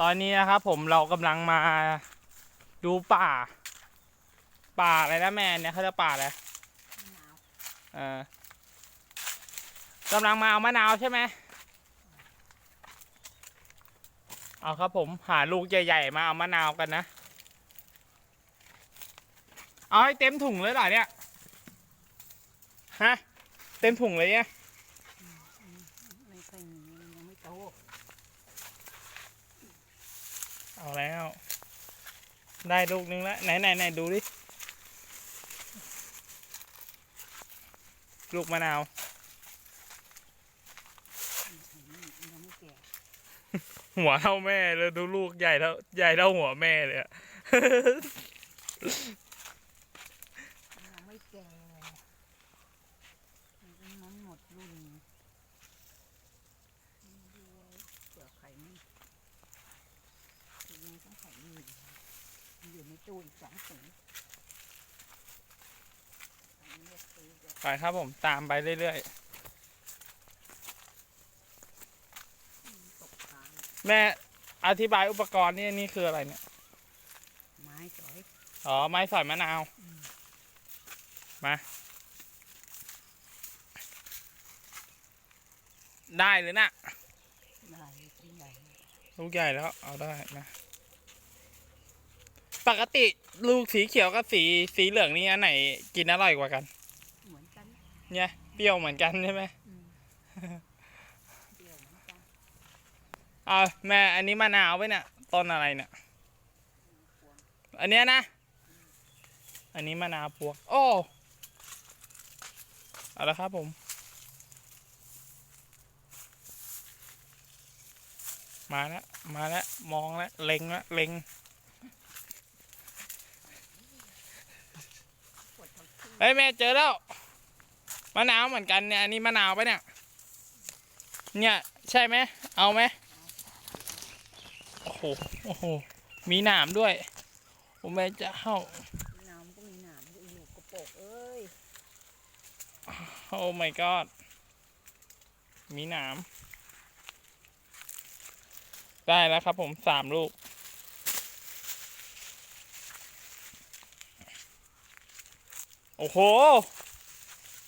ตอนนี้นะครับผมเรากำลังมาดูป่า ป่าอะไรนะแม่เนี่ยเขาจะป่าอะไรมะนาวเออกำลังมาเอามะนาวใช่ไหมเอาครับผมหาลูกใหญ่ๆมาเอามะนาวกันนะ เอาให้เต็มถุงเลยเหรอเนี่ย ฮะ เต็มถุงเลยเนี่ย ไม่ค่อยมีมันยังไม่โต เอาแล้ว ได้ลูกนึงแล้ว ไหนไหนไหนดูดิ ลูกมะนาว หัวเท่าแม่เลยดูลูกใหญ่เท่าใหญ่เท่าหัวแม่เลยอะ มันยังไม่แก่มันมันหมดรุ่นดูเปลือกไข่นี่ยังต้องไข่นี่ มันอยู่ในตู้อีกสองถุงอันนี้ซื้อเดี๋ยวไปครับผมตามไปเรื่อยตกค้างๆ แม่อธิบายอุปกรณ์นี่นี่คืออะไรเนี่ย ไม้สอยอ๋อ ไม้สอยมะนาว มา ได้เลยนะ ได้ที่ใหญ่ลูกใหญ่แล้ว เอาได้นะ ปกติลูกสีเขียวกับสีสีเหลืองนี่อันไหนกินอร่อยกว่ากัน เหมือนกันเนี่ยเปรี้ยวเหมือนกันใช่ไหมอืมเดี๋ยวเหมือนกันเอาแม่อันนี้มะนาวไว้เนี่ยต้นอะไรเนี่ยอันเนี้ยนะ อันนี้มะนาวพวงโอ้เอาละครับผม มาแล้วมาแล้วมองแล้วเล็งแล้วเล็ง ปวดท้องที่ เฮ้ยแม่เจอแล้วมะนาวเหมือนกันเนี่ยอันนี้มะนาวปะเนี่ย เนี่ยใช่ไหมเอาไหมโอ้โหโอ้โหมีหนามด้วยโอ้แม่จะเข้าน้ำก็มีหนามอยู่อยู่กระโปรงเอ้ยโอ้ my god มีหนามได้แล้วครับผมสามลูก โอ้โห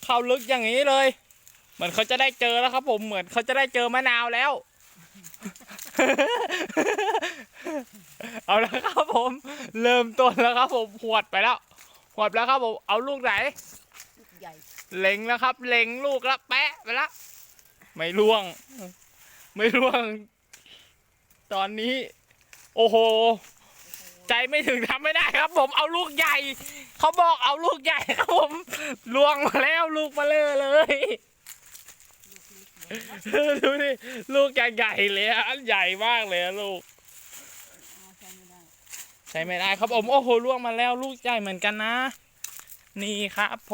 เข้าลึกอย่างนี้เลย เหมือนเขาจะได้เจอแล้วครับ ผมเหมือนเขาจะได้เจอมะนาวแล้ว เอาแล้วครับผม เริ่มต้นแล้วครับ ผมหวดไปแล้วหวดแล้วครับผมเอาลูกไหนลูกใหญ่เล็งแล้วครับ เล็งลูกแล้วแปะไปแล้วไม่ร่วง ไม่ร่วง ตอนนี้ โอ้โห ใจไม่ถึงทำไม่ได้ครับ ผมเอาลูกใหญ่เขาบอกเอาลูกใหญ่ครับผมลวงมาแล้วลูกมาเลอเลยลูกเล็กเดี๋ยวนะดูดิลูกใหญ่ๆเลยอันใหญ่มากเลยลูกใช่ไม่ได้ครับผมโอ้โหล่วงมาแล้วลูกใหญ่เหมือนกันนะ นี่ครับผ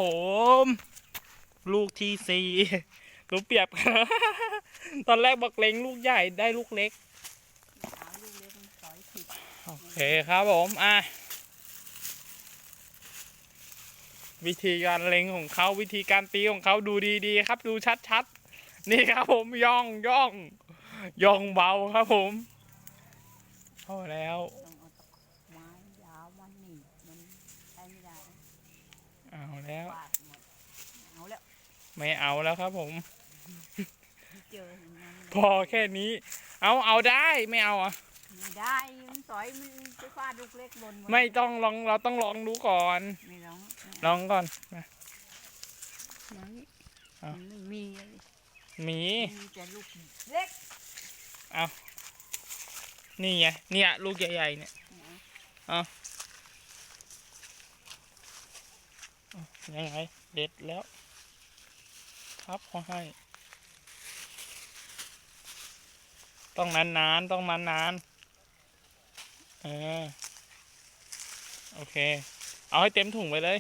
ม ลูกที่สี่ลูกเปรียบ ตอนแรกบอกเล็งลูกใหญ่ได้ลูกเล็ก เอาลูกเล็กมันสอยผิด โอ เคครับผมอะวิธีการเล็งของเขาวิธีการตีของเขาดูดีๆ ครับ ดูชัดๆ นี่ครับผมย่องย่องย่องเบาครับผมพอแล้วต้องเอาไม้ยาวมันหนีบมันใช้ไม่ได้เอาแล้วฟาดหมดเอาแล้ว ไม่เอาแล้วครับผมเจออย่างนั้นพอแค่นี้ เอาเอาได้ไม่เอาอะ ไม่ได้ มันสอยมันไปฟาดลูกเล็กหล่นหดไม่ต้องลองเราต้องลองดูก่อน ไม่ร้องลองก่อนมามันเอามันไม่มีอะไรหมี มีแต่ลูกเล็กนี่ไง เนี่ยลูกใหญ่ๆเนี่ยยังไง เด็ดแล้ว ครับเขาให้ ต้องนานๆ ต้องนานๆเออโอเค เอาให้เต็มถุงไปเลย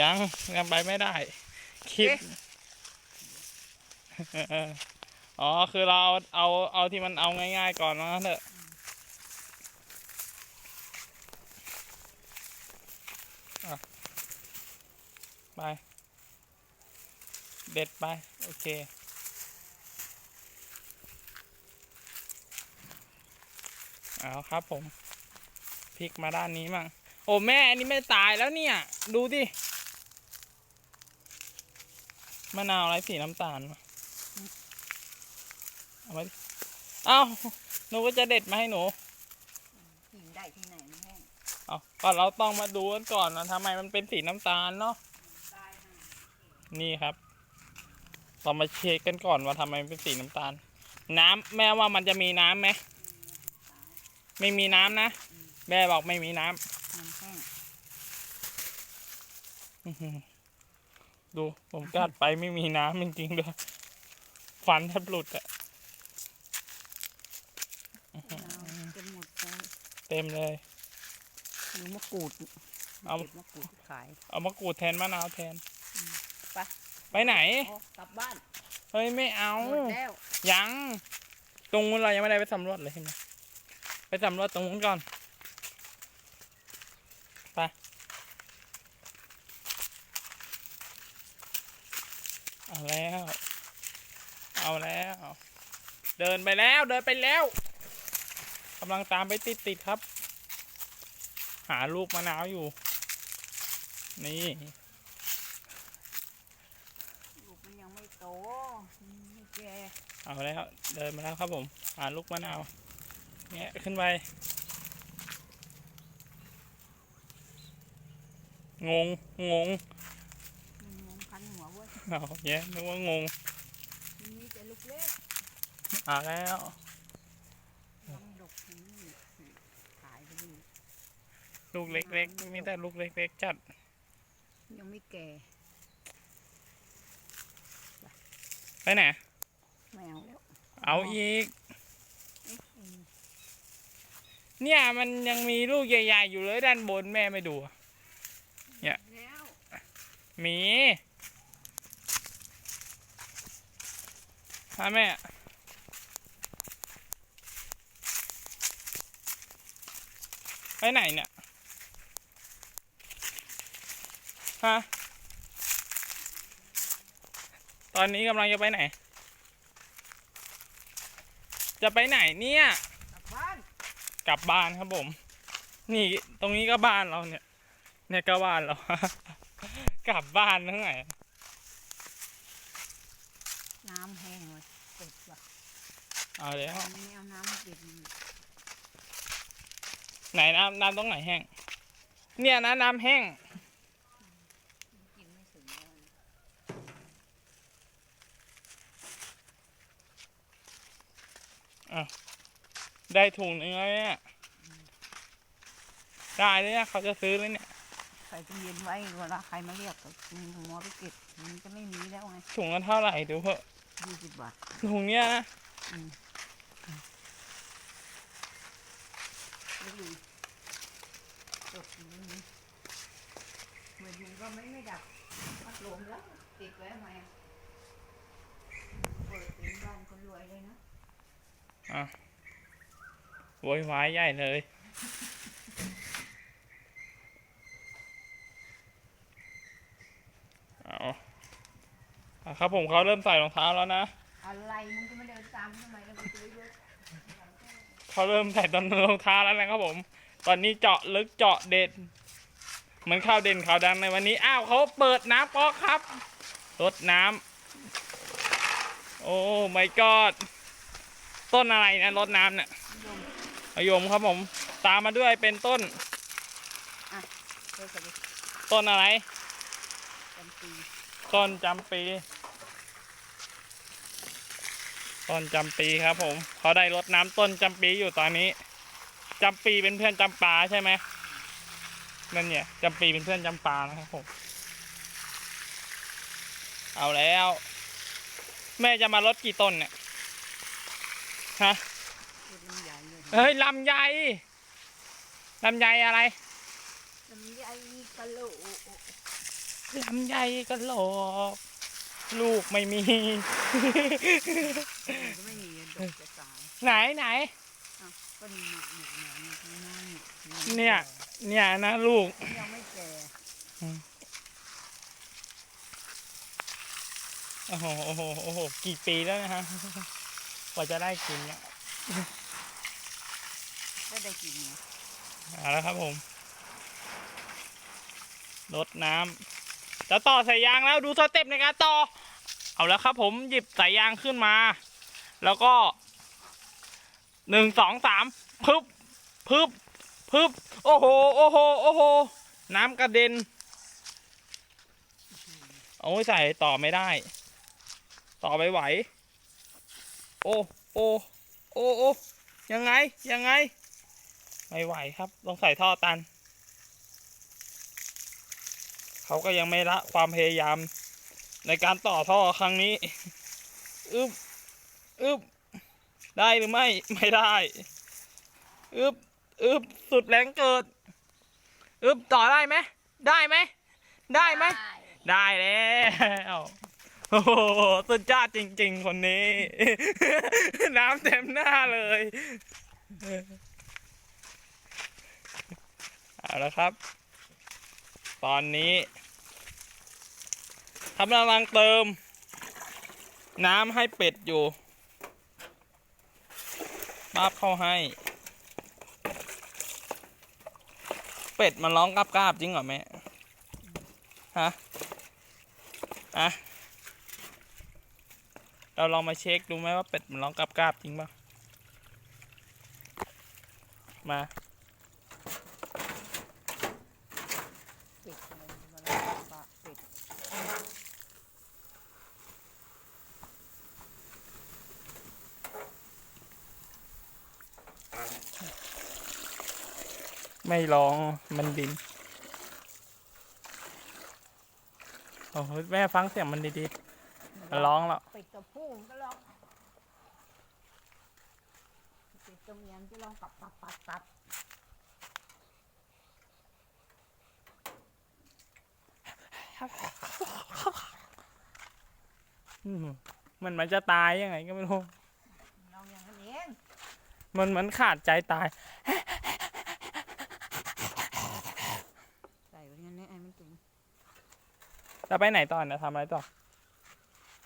ยังยังไปไม่ได้คลิปเอออ๋อ คือเราเอาเอาเอาที่มันเอาง่ายๆก่อนนะเถอะไป เด็ดไป โอเค เอาครับผมพลิกมาด้านนี้มั่งโอ้แม่อันนี้ไม่ตายแล้วเนี่ย ดูดิมะนาวไรสีน้ำตาลวะเอามาดิเอ้าหนูก็จะเด็ดมาให้หนูกินได้ที่ไหนมันแห้งเอาก่อนเราต้องมาดูกันก่อนนะทำไมมันเป็นสีน้ำตาลเนาะตายห่านี่ครับ เรามาเช็คกันก่อนว่าทำไมมันเป็นสีน้ำตาล น้ำแม่ว่ามันจะมีน้ำไหม ไม่มีน้ำนะ แม่บอกไม่มีน้ำมันแห้งอื้อหือดูผมกัดไปไม่มีน้ำจริงๆด้วยฟันแทบหลุดอะมะนาวจะหมดแล้วเต็มเลยหรือมะกรูดเอาเก็บมะกรูดขาย เอามะกรูดแทนมะนาวแทนไป ไปไหนอ๋อกลับบ้านเฮ้ยไม่เอา หมดแล้วยัง ตรงนู้นเรายังไม่ได้ไปสำรวจเลยใช่ไหม ไปสำรวจตรงนู้นก่อน ไป เอาแล้ว เอาแล้ว เดินไปแล้ว เดินไปแล้วกำลังตามไปติดติดๆครับ หาลูกมะนาวอยู่ นี่ ลูกมันยังไม่โตมันไม่แก่เอาแล้ว เดินมาแล้วครับผม หาลูกมะนาว แงะขึ้นไป งง งงมันมองคันหัวเว้ยเอาแย่นึกว่างงมันมีแต่ลูกเล็กเอาแล้วมันดกที่นี่ขายไปนี่ลูกเล็กๆมีแต่ลูกเล็กๆจัด ยังไม่แก่ ไปไหนไม่เอาแล้ว เอาอีก เอ๊ะเอ็น เนี่ยมันยังมีลูกใหญ่ๆอยู่เลยด้านบนแม่ไม่ดูอะแล้วมีฮะแม่ไปไหนเนี่ย ฮะ ตอนนี้กำลังจะไปไหน จะไปไหนเนี่ย กลับบ้านครับผม นี่ตรงนี้ก็บ้านเราเนี่ย เนี่ยก็บ้านเรา กลับบ้านทั้งไหนน้ำแห้งเลยเป็ดว่ะเอาแล้ว ไม่เอาน้ำมาเป็ดมันไหนน้ำน้ำตรงไหนแห้ง เนี่ยนะน้ำแห้ง กินไม่ถึงแล้วนะ ได้ถุงหนึงแล้วเนี่ยได้เลยเนี่ยเขาจะซื้อเลยเนี่ยใส่ตู้เย็นไว้เวลาใครมาเรียกก็คุณหัวไปเก็บมันจะไม่มีแล้วไงถุงละเท่าไหร่ดูเถอะยี่สิบบาทถุงเนี้ยนะไม่ดูจบอยู่นี่เหมือนยุงก็ไม่ไม่ดับพัดลมแล้วติดไว้ทำไมอะเปิดเป็นบ้านคนรวยเลยนะ โวยวายใหญ่เลย เอาเอาครับผมเขาเริ่มใส่รองเท้าแล้วนะ อะไรมึงจะมาเดินตามทำไมแล้วมึงจะไปด้วยเขาเริ่มใส่ตอนรองเท้าแล้วนะครับผม ตอนนี้เจาะลึกเจาะเด็ด เหมือนข้าวเด่นข่าวดังในวันนี้ อ้าวเขาเปิดน้ำก๊อกครับรดน้ำ โอ้ไม่กอด ต้นอะไรนะรดน้ำเนี่ยย มมะยมครับผม ตามมาด้วยเป็นต้นเปิดใส่ดิต้นอะไรจำปีต้นจำปี ต้นจำปีครับผม เขาได้รดน้ำต้นจำปีอยู่ตอนนี้จำปีเป็นเพื่อนจำปาใช่ไหมนั่นเนี่ยจำปีเป็นเพื่อนจำปานะครับผม เอาแล้ว แม่จะมารดกี่ต้นเนี่ยฮะพูดลำใหญ่ เลยเฮ้ยลำไยลำไยอะไรลำใหญ่กะโหลกลำไยกะโหลกลูกไม่มีมันก็ไม่มีดอกจะตายไหนไหนอ้าวก็มีหนเนี่ยเนี่ยเนี่ยเนี่ย เนี่ยนะลูกยังไม่แก่โอ้โหโอ้โหโอ้โหกี่ปีแล้วนะฮะกว่าจะได้กินเนี่ย ก็ได้กี่เมตรเอาแล้วครับผมรดน้ำจะต่อสายยางแล้วดูสเต็ปในการต่อ เอาแล้วครับผมหยิบสายยางขึ้นมา แล้วก็หนึ่งสองสามพึบพึบพึบโอ้โหโอ้โหโอ้โหน้ำกระเด็นเอาไว้ใส่ต่อไม่ได้ ต่อไม่ไหว โอ้โอ้โอ้โอ้ยังไงยังไง ไม่ไหวครับ ต้องใส่ท่อตัน เขาก็ยังไม่ละความพยายาม ในการต่อท่อครั้งนี้อึบอึบได้หรือไม่ ไม่ได้อึบอึบสุดแรงเกิดอึบต่อได้ไหม ได้ไหม ได้ไหม ได้แล้วโอ้โหสุดยอดจริง ๆ คนนี้ น้ำเต็มหน้าเลย เอาละครับ ตอนนี้ทำกำลังเติม น้ำให้เป็ดอยู่มาบเข้าให้ เป็ดมันร้องกราบๆจริงเหรอแม่ ฮะ อะ เราลองมาเช็คดูไหมว่าเป็ดมันร้องกราบๆจริงป่ะ มา ปิดเลยเวลาปะปิดไม่ร้องมันดินโอ้โหแม่ฟังเสียงมันดีๆมันร้องแล้วปิดตัวผู้มันก็ร้องปิดตรงเมียมันจะร้องปับปับปับปับ มมันมันจะตายยังไงก็ไม่รู้ร้องอย่างนั้นเองมันเหมือนขาดใจตายใส่ไว้งั้นเนี่ยไอ้มันถึงจะไปไหนต่อนะทำอะไรต่อ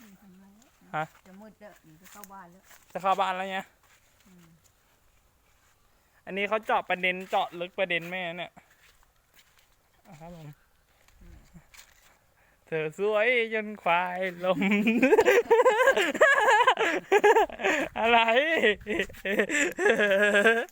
อืมทำไมวฮะจะมืดแล้วมันจะเข้าบ้านแล้วจะเข้าบ้านแล้วเนี่ยอันนี้เขาเจาะประเด็นเจาะลึกประเด็นแม่เนี่ยอะครับผม เธอสวยจนควายลม อะไร